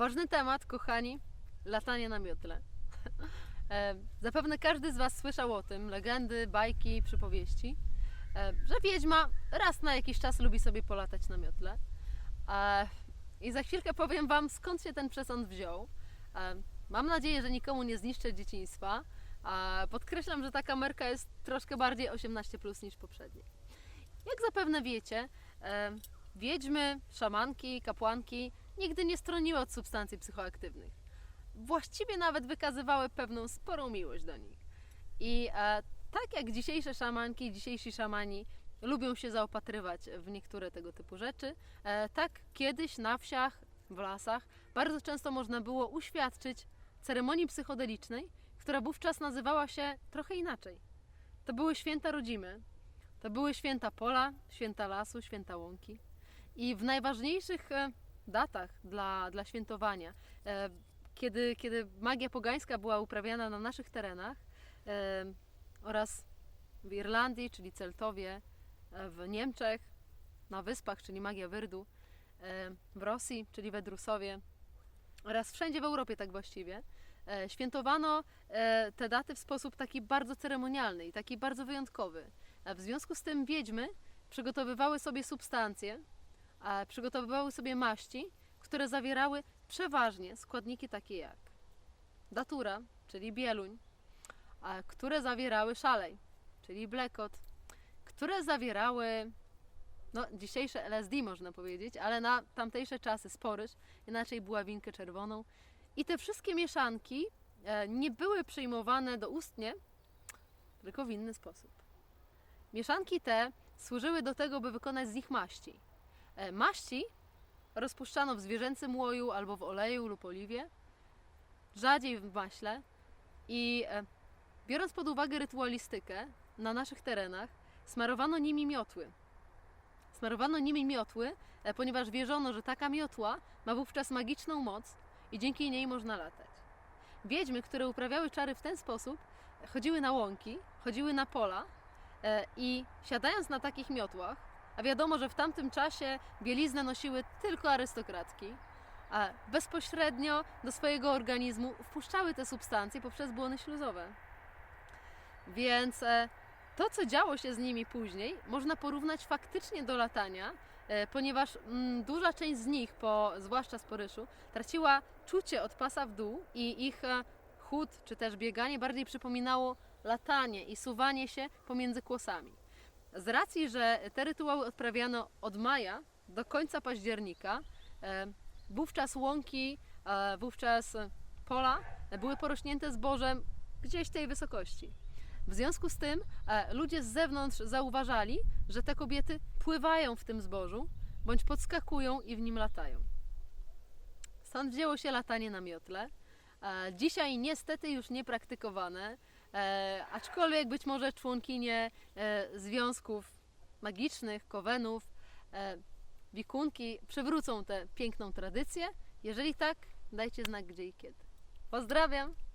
Ważny temat, kochani, latanie na miotle. E, Zapewne każdy z Was słyszał o tym, legendy, bajki, przypowieści, e, że wiedźma raz na jakiś czas lubi sobie polatać na miotle. E, I za chwilkę powiem Wam, skąd się ten przesąd wziął. Mam nadzieję, że nikomu nie zniszczę dzieciństwa. Podkreślam, że ta kamerka jest troszkę bardziej 18 plus niż poprzednie. Jak zapewne wiecie, wiedźmy, szamanki, kapłanki nigdy nie stroniły od substancji psychoaktywnych. Właściwie nawet wykazywały pewną sporą miłość do nich. I e, tak jak dzisiejsze szamanki, dzisiejsi szamani lubią się zaopatrywać w niektóre tego typu rzeczy, e, tak kiedyś na wsiach, w lasach bardzo często można było uświadczyć ceremonii psychodelicznej, która wówczas nazywała się trochę inaczej. To były święta rodzimy, to były święta pola, święta lasu, święta łąki. I w najważniejszych e, datach dla, dla świętowania, e, kiedy, kiedy magia pogańska była uprawiana na naszych terenach e, oraz w Irlandii, czyli Celtowie, e, w Niemczech, na Wyspach, czyli magia Wyrdu, w Rosji, czyli Wedrusowie oraz wszędzie w Europie tak właściwie, świętowano te daty w sposób taki bardzo ceremonialny i taki bardzo wyjątkowy. W związku z tym wiedźmy przygotowywały sobie substancje, przygotowywały sobie maści, które zawierały przeważnie składniki takie jak datura, czyli bieluń, które zawierały szalej, czyli blekot, które zawierały no, dzisiejsze LSD można powiedzieć, ale na tamtejsze czasy sporyż, inaczej buławinkę czerwoną. I te wszystkie mieszanki e, nie były przyjmowane doustnie, tylko w inny sposób. Mieszanki te służyły do tego, by wykonać z nich maści. E, Maści rozpuszczano w zwierzęcym łoju albo w oleju lub oliwie, rzadziej w maśle i e, biorąc pod uwagę rytualistykę na naszych terenach, smarowano nimi miotły. Smarowano nimi miotły, e, ponieważ wierzono, że taka miotła ma wówczas magiczną moc i dzięki niej można latać. Wiedźmy, które uprawiały czary w ten sposób, chodziły na łąki, chodziły na pola i siadając na takich miotłach, a wiadomo, że w tamtym czasie bieliznę nosiły tylko arystokratki, a bezpośrednio do swojego organizmu wpuszczały te substancje poprzez błony śluzowe. Więc e, to, co działo się z nimi później, można porównać faktycznie do latania, e, ponieważ mm, duża część z nich, po, zwłaszcza z poryszu, traciła czucie od pasa w dół i ich e, chód czy też bieganie bardziej przypominało latanie i suwanie się pomiędzy kłosami. Z racji, że te rytuały odprawiano od maja do końca października, e, wówczas łąki, e, wówczas pola były porośnięte zbożem gdzieś tej wysokości. W związku z tym e, ludzie z zewnątrz zauważali, że te kobiety pływają w tym zbożu bądź podskakują i w nim latają. Stąd wzięło się latanie na miotle. Dzisiaj niestety już nie praktykowane, e, aczkolwiek być może członkinie e, związków magicznych, kowenów, e, wikunki przywrócą tę piękną tradycję. Jeżeli tak, dajcie znak gdzie i kiedy. Pozdrawiam!